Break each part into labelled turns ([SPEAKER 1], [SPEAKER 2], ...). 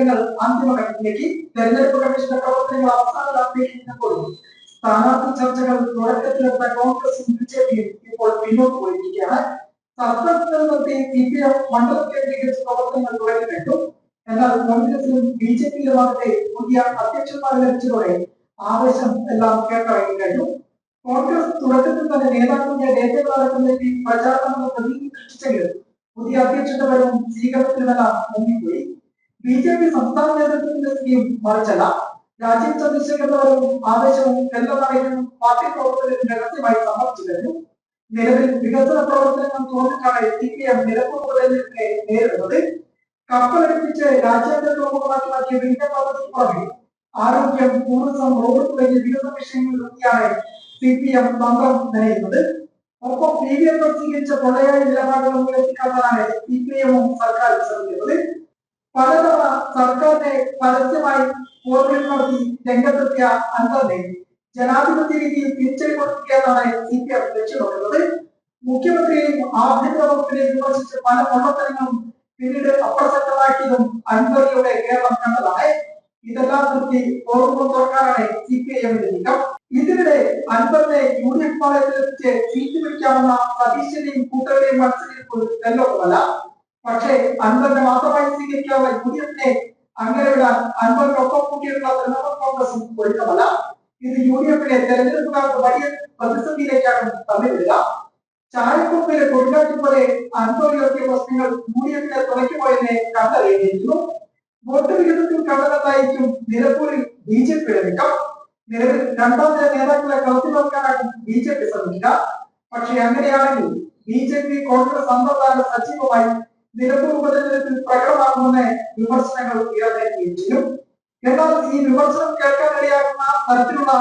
[SPEAKER 1] ഒരുക്കങ്ങൾ അന്തിമഘട്ടത്തിലേക്ക് തെരഞ്ഞെടുപ്പ് കമ്മീഷന്റെ പ്രവർത്തനങ്ങൾ അവസാന നീങ്ങുമ്പോൾ സ്ഥാനാർത്ഥി ചർച്ചകൾ തുടക്കത്തിലെത്ത കോൺഗ്രസും ബി ജെ പിയും ഇപ്പോൾ പിന്നോട്ട് പോയിരിക്കുകയാണ്. സസ്പെൻഷനിൽ നിർത്തി സി പി എം മണ്ഡലം കേന്ദ്രീകരിച്ച് പ്രവർത്തനങ്ങൾ തുടങ്ങിയിട്ടു എന്നാൽ കോൺഗ്രസിലും ബി ജെ പിയിലുമാകട്ടെ പുതിയ അധ്യക്ഷന്മാർ ലഭിച്ചതോടെ ആവേശം എല്ലാം കേട്ടറങ്ങി കഴിഞ്ഞു. കോൺഗ്രസ് തുടക്കത്തിൽ തന്നെ നേതാക്കളുടെ ഡേറ്റകൾ അടക്കമിലേക്ക് പ്രചാരണങ്ങൾ പ്രതിനിധി സൃഷ്ടിച്ചെങ്കിലും പുതിയ അധ്യക്ഷന്റെ വരവും സ്വീകരണത്തിനുമെല്ലാം മുങ്ങിപ്പോയി ബി ജെ പി സംസ്ഥാന നേതൃത്വത്തിന്റെ സ്കീം മറിച്ചല്ല രാജ്യം ചന്ദ്രശേഖരനും ആവേശവും എല്ലാം പാർട്ടി പ്രവർത്തകരും രഹസ്യമായി സമർപ്പിച്ചു കഴിഞ്ഞു. നിലവിൽ വികസന പ്രവർത്തനങ്ങൾ തോന്നിക്കാണ് സി പി എം ഉപതെരഞ്ഞെടുപ്പിനെ നേരിടുന്നത് കപ്പലടുപ്പിച്ച് രാജ്യാന്തര ലോകമാക്കിയ വിവിധ പദ്ധതി പുറമെ ആരോഗ്യം ടൂറിസം റോഡ് തുടങ്ങിയ വികസന വിഷയങ്ങളിലൊക്കെയാണ് സി പി എം തന്ത്രം നനയുന്നത്. ഒപ്പം പി വി എം സ്വീകരിച്ച പ്രളയ നിലപാടുകൾ ഉയർത്തിക്കാട്ടാനാണ് സി പി എമ്മും സർക്കാർ ശ്രമിക്കുന്നത്. പലതവണ സർക്കാരിനെ പരസ്യമായി പോർവിൽ നടത്തി രംഗത്തെത്തിയ അൻവറിനെ ജനാധിപത്യ രീതിയിൽ തിരിച്ചടി എന്നാണ് സി പി എം ലക്ഷ്യമിടുന്നത്. മുഖ്യമന്ത്രിയെയും ആഭ്യന്തര വകുപ്പിനെയും വിമർശിച്ച് പല പൊള്ളത്തരങ്ങളും പിന്നീട് അപ്രസക്തമാക്കിയതും അൻവറിയുടെ കേരളം കണ്ടതാണ്. ഇതെല്ലാം നിർത്തി ഓർമ്മ തുറക്കാനാണ് സി പി ഐ എമ്മിന്റെ നീക്കം. ഇതിനിടെ അൻപറിനെ യു ഡി എഫ് പാളയത്തിലെത്തിച്ച് സീറ്റ് പിടിക്കാവുന്ന സതീശന്റെയും കൂട്ടരുടെയും മത്സരിപ്പ് തെല്ലൊന്നുമല്ല പക്ഷേ അൻപറിനെ മാത്രമായി സ്വീകരിക്കാവുന്ന യു ഡി എഫിനെ അങ്ങനെ വിടാൻ അൻപറിനൊപ്പം കൂട്ടിയിട്ടുള്ള തൃണമൂൽ കോൺഗ്രസും ഒരുക്കമല്ല. ഇത് യു ഡി എഫിനെ തെരഞ്ഞെടുപ്പുകാർക്ക് വലിയ പ്രതിസന്ധിയിലേക്കാണ് തള്ളിവിടുക. ചായക്കൊമ്പിലെ കൊടുങ്കാറ്റ് പോലെ അൻവർ ഉയർത്തിയ പ്രശ്നങ്ങൾ യു ഡി എഫിനെ തുറയ്ക്കുപോയെന്നെ കണ്ടറിയേണ്ടിയിരിക്കുന്നു വോട്ട് വിഹിതത്തിൽ കണ്ടതായിരിക്കും നിലമ്പൂരിൽ ബി ജെ പിയുടെ നീക്കം. നിലവിൽ രണ്ടാം നില നേതാക്കളെ കളത്തിലെടുക്കാനാകും ബി ജെ പി ശ്രമിക്കുക. പക്ഷെ അങ്ങനെയാണെങ്കിൽ ബി ജെ പി കോൺഗ്രസ് അന്തർധാര സജീവമായി നിലമ്പൂർ ഉപതെരഞ്ഞെടുപ്പിൽ പ്രകടമാകുമെന്ന് വിമർശനങ്ങൾ ഉയർന്നേക്കുകയും ചെയ്യും. എന്നാൽ ഈ വിമർശനം കേൾക്കാനിടയാകുന്ന തരത്തിലുള്ള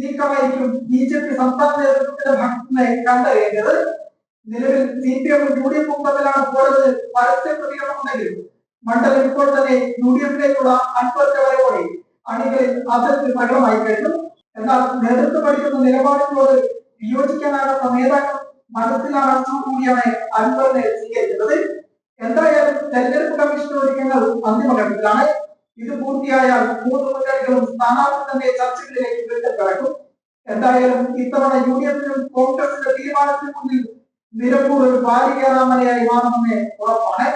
[SPEAKER 1] നീക്കമായിരിക്കും ബി ജെ പി സംസ്ഥാന നേതൃത്വത്തിന്റെ ഭാഗത്തുനിന്ന് കണ്ടറിയേണ്ടത്. നിലവിൽ C P M U D എഫും തമ്മിലാണ് പോയത് പരസ്യ പ്രതികരണമുണ്ടെങ്കിലും മണ്ഡലം ഇപ്പോൾ തന്നെ യു ഡി എഫിലേക്കുള്ള അൻപത്തെ വരവോടെ അണികളിൽ അതിർത്തി പ്രകടമായി കഴിഞ്ഞു. എന്നാൽ നേതൃത്വം എടുക്കുന്ന നിലപാടുകളോട് വിയോജിക്കാനാകാത്ത നേതാക്കൾ മനസ്സിലാണ് കൂടിയാണ് അൻപറിനെ സ്വീകരിക്കുന്നത്. എന്തായാലും തെരഞ്ഞെടുപ്പ് കമ്മീഷൻ ഒരുക്കങ്ങൾ അന്തിമഘട്ടത്തിലാണ് ഇത് പൂർത്തിയായാൽ മൂന്ന് മുന്നണികളും സ്ഥാനാർത്ഥി തന്നെ ചർച്ചകളിലേക്ക് വീണ്ടും കടക്കും. എന്തായാലും ഇത്തവണ യു ഡി എഫിനും കോൺഗ്രസിന്റെ തീരുമാനത്തിന് മുന്നിൽ നിലമ്പൂർ ഒരു പാലികേറാമലയായി മാറുമെന്ന് ഉറപ്പാണ്.